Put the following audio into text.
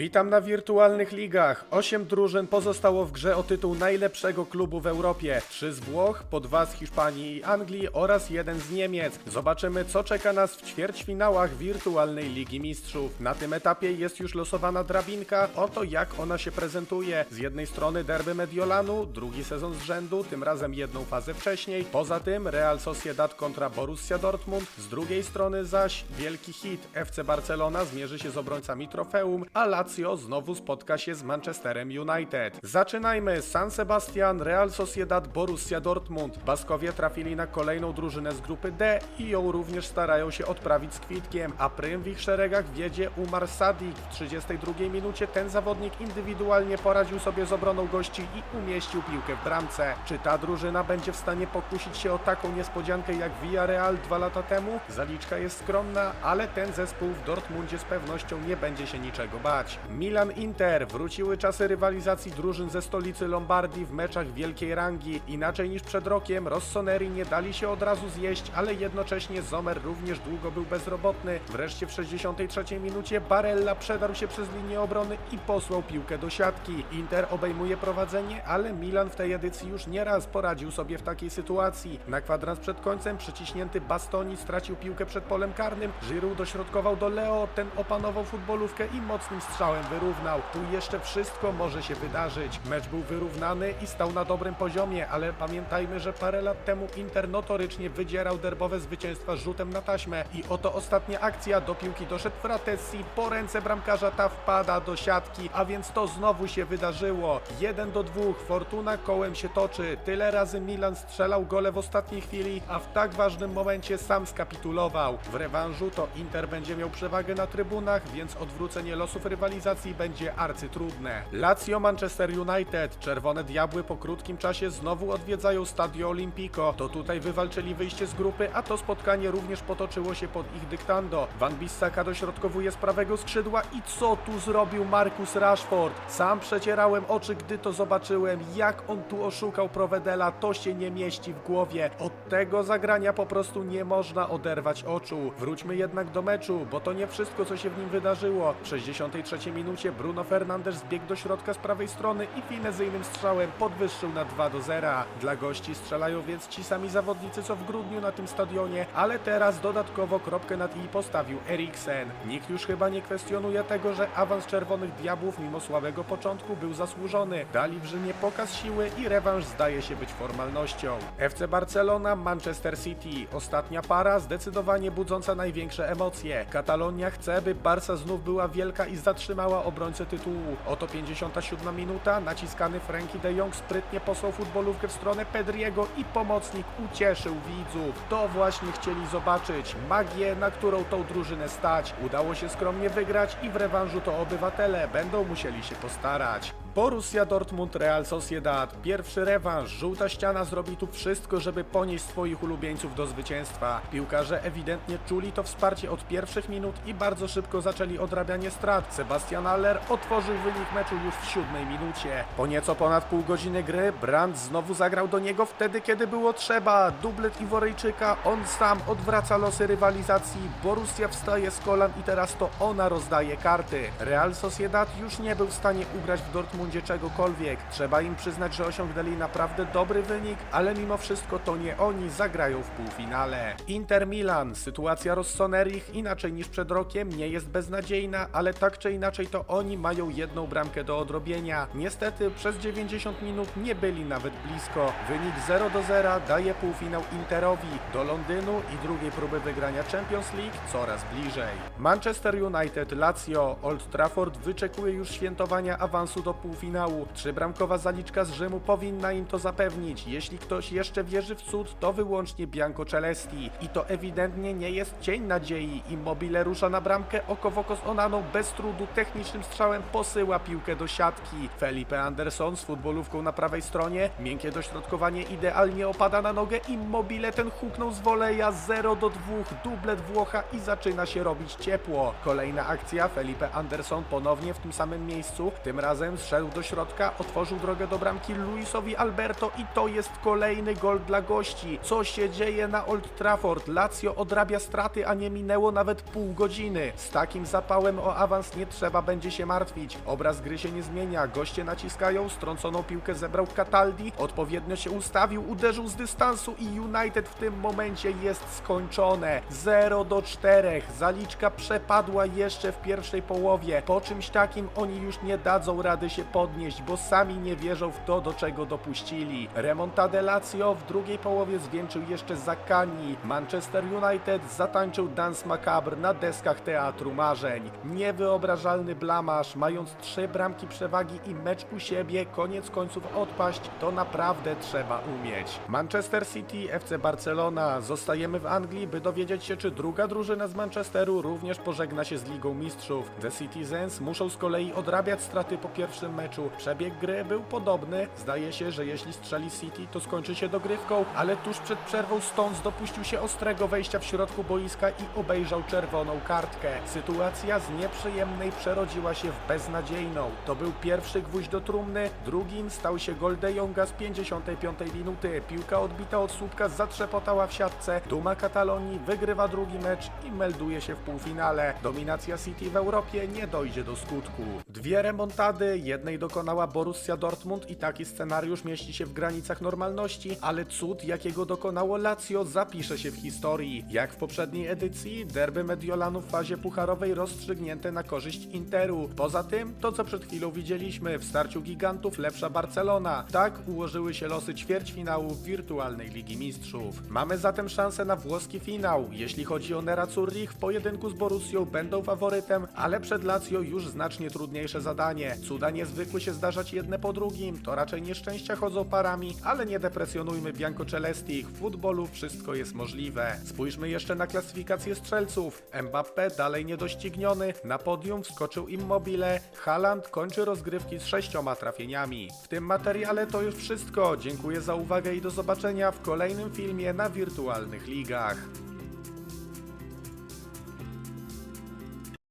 Witam na wirtualnych ligach. Osiem drużyn pozostało w grze o tytuł najlepszego klubu w Europie. Trzy z Włoch, po dwa z Hiszpanii i Anglii oraz jeden z Niemiec. Zobaczymy, co czeka nas w ćwierćfinałach wirtualnej Ligi Mistrzów. Na tym etapie jest już losowana drabinka. Oto jak ona się prezentuje. Z jednej strony derby Mediolanu, drugi sezon z rzędu, tym razem jedną fazę wcześniej. Poza tym Real Sociedad kontra Borussia Dortmund. Z drugiej strony zaś wielki hit FC Barcelona zmierzy się z obrońcami trofeum, a Lazio znowu spotka się z Manchesterem United. Zaczynajmy. San Sebastian, Real Sociedad, Borussia Dortmund. Baskowie trafili na kolejną drużynę z grupy D i ją również starają się odprawić z kwitkiem, a prym w ich szeregach wiedzie Umar Sadik. W 32 minucie ten zawodnik indywidualnie poradził sobie z obroną gości i umieścił piłkę w bramce. Czy ta drużyna będzie w stanie pokusić się o taką niespodziankę jak Villarreal dwa lata temu? Zaliczka jest skromna, ale ten zespół w Dortmundzie z pewnością nie będzie się niczego bać. Milan-Inter wróciły czasy rywalizacji drużyn ze stolicy Lombardii w meczach wielkiej rangi. Inaczej niż przed rokiem, Rossoneri nie dali się od razu zjeść, ale jednocześnie Zomer również długo był bezrobotny. Wreszcie w 63 minucie Barella przedarł się przez linię obrony i posłał piłkę do siatki. Inter obejmuje prowadzenie, ale Milan w tej edycji już nieraz poradził sobie w takiej sytuacji. Na kwadrans przed końcem przyciśnięty Bastoni stracił piłkę przed polem karnym. Giroud dośrodkował do Leo, ten opanował futbolówkę i mocnym strzałem wyrównał. Tu jeszcze wszystko może się wydarzyć. Mecz był wyrównany i stał na dobrym poziomie, ale pamiętajmy, że parę lat temu Inter notorycznie wydzierał derbowe zwycięstwa rzutem na taśmę i oto ostatnia akcja do piłki doszedł Fratessi, po ręce bramkarza ta wpada do siatki, a więc to znowu się wydarzyło. 1 do 2, Fortuna kołem się toczy. Tyle razy Milan strzelał gole w ostatniej chwili, a w tak ważnym momencie sam skapitulował. W rewanżu to Inter będzie miał przewagę na trybunach, więc odwrócenie losów rywalizacji będzie arcytrudne. Lazio Manchester United, Czerwone Diabły po krótkim czasie znowu odwiedzają Stadio Olimpico. To tutaj wywalczyli wyjście z grupy, a to spotkanie również potoczyło się pod ich dyktando. Van Bissaka dośrodkowuje z prawego skrzydła i co tu zrobił Marcus Rashford? Sam przecierałem oczy, gdy to zobaczyłem. Jak on tu oszukał Provedela, to się nie mieści w głowie. Od tego zagrania po prostu nie można oderwać oczu. Wróćmy jednak do meczu, bo to nie wszystko, co się w nim wydarzyło. W 63 minucie Bruno Fernandes zbiegł do środka z prawej strony i finezyjnym strzałem podwyższył na 2 do 0. Dla gości strzelają więc ci sami zawodnicy, co w grudniu na tym stadionie, ale teraz dodatkowo kropkę nad i postawił Eriksen. Nikt już chyba nie kwestionuje tego, że awans Czerwonych Diabłów mimo słabego początku był zasłużony. Dali w Rzymie pokaz siły i rewanż zdaje się być formalnością. FC Barcelona, Manchester City. Ostatnia para zdecydowanie budząca największe emocje. Katalonia chce, by Barca znów była wielka i zatrzymała obrońcę tytułu. Oto 57 minuta, naciskany Frankie de Jong sprytnie posłał futbolówkę w stronę Pedriego i pomocnik ucieszył widzów. To właśnie chcieli zobaczyć. Magię, na którą tą drużynę stać. Udało się skromnie wygrać i w rewanżu to obywatele będą musieli się postarać. Borussia Dortmund Real Sociedad. Pierwszy rewanż. Żółta ściana zrobi tu wszystko, żeby ponieść swoich ulubieńców do zwycięstwa. Piłkarze ewidentnie czuli to wsparcie od pierwszych minut i bardzo szybko zaczęli odrabianie strat. Sebastian Aller otworzył wynik meczu już w siódmej minucie. Po nieco ponad pół godziny gry Brandt znowu zagrał do niego wtedy, kiedy było trzeba. Dublet Iworyjczyka, on sam odwraca losy rywalizacji. Borussia wstaje z kolan i teraz to ona rozdaje karty. Real Sociedad już nie był w stanie ugrać w Dortmundzie czegokolwiek. Trzeba im przyznać, że osiągnęli naprawdę dobry wynik, ale mimo wszystko to nie oni zagrają w półfinale. Inter Milan, sytuacja Rossonerich inaczej niż przed rokiem nie jest beznadziejna, ale tak czy inaczej to oni mają jedną bramkę do odrobienia. Niestety przez 90 minut nie byli nawet blisko. Wynik 0 do 0 daje półfinał Interowi. Do Londynu i drugiej próby wygrania Champions League coraz bliżej. Manchester United, Lazio, Old Trafford wyczekuje już świętowania awansu do półfinału. Trzybramkowa zaliczka z Rzymu powinna im to zapewnić. Jeśli ktoś jeszcze wierzy w cud, to wyłącznie Bianco Celesti. I to ewidentnie nie jest cień nadziei. Immobile rusza na bramkę, oko w oko z Onaną bez trudu technicznym strzałem posyła piłkę do siatki. Felipe Anderson z futbolówką na prawej stronie, miękkie dośrodkowanie idealnie opada na nogę. Immobile ten huknął z woleja 0 do 2, dublet Włocha i zaczyna się robić ciepło. Kolejna akcja, Felipe Anderson ponownie w tym samym miejscu, tym razem zszedł do środka, otworzył drogę do bramki Luisowi Alberto i to jest kolejny gol dla gości. Co się dzieje na Old Trafford? Lazio odrabia straty, a nie minęło nawet pół godziny. Z takim zapałem o awans nie trzeba będzie się martwić. Obraz gry się nie zmienia, goście naciskają, strąconą piłkę zebrał Cataldi, odpowiednio się ustawił, uderzył z dystansu i United w tym momencie jest skończone. 0 do 4. Zaliczka przepadła jeszcze w pierwszej połowie. Po czymś takim oni już nie dadzą rady się podnieść, bo sami nie wierzą w to, do czego dopuścili. Remontadę Lazio w drugiej połowie zwieńczył jeszcze Zakani. Manchester United zatańczył dance macabre na deskach teatru marzeń. Niewyobrażalny blamaż, mając trzy bramki przewagi i mecz u siebie, koniec końców odpaść, to naprawdę trzeba umieć. Manchester City, FC Barcelona. Zostajemy w Anglii, by dowiedzieć się, czy druga drużyna z Manchesteru również pożegna się z Ligą Mistrzów. The Citizens muszą z kolei odrabiać straty po pierwszym meczu. Przebieg gry był podobny. Zdaje się, że jeśli strzeli City, to skończy się dogrywką, ale tuż przed przerwą Stones dopuścił się ostrego wejścia w środku boiska i obejrzał czerwoną kartkę. Sytuacja z nieprzyjemnej przerodziła się w beznadziejną. To był pierwszy gwóźdź do trumny, drugim stał się gol De Jonga z 55 minuty. Piłka odbita od słupka zatrzepotała w siatce. Duma Katalonii wygrywa drugi mecz i melduje się w półfinale. Dominacja City w Europie nie dojdzie do skutku. Dwie remontady, jednej dokonała Borussia Dortmund i taki scenariusz mieści się w granicach normalności, ale cud, jakiego dokonało Lazio, zapisze się w historii. Jak w poprzedniej edycji, derby Mediolanu w fazie pucharowej rozstrzygnięte na korzyść Interu. Poza tym, to co przed chwilą widzieliśmy, w starciu gigantów lepsza Barcelona. Tak ułożyły się losy ćwierćfinału wirtualnej Ligi Mistrzów. Mamy zatem szansę na włoski finał. Jeśli chodzi o Nera Zurich, w pojedynku z Borussią będą faworytem, ale przed Lazio już znacznie trudniejsze zadanie. Cuda niezwykły się zdarzać jedne po drugim, to raczej nieszczęścia chodzą parami, ale nie depresjonujmy Bianco Celestich. W futbolu wszystko jest możliwe. Spójrzmy jeszcze na klasyfikację strzelców. Mbappé dalej niedościgniony, na podium wskoczył Immobile, Haaland kończy rozgrywki z sześcioma trafieniami. W tym materiale to już wszystko. Dziękuję za uwagę i do zobaczenia w kolejnym filmie na wirtualnych ligach.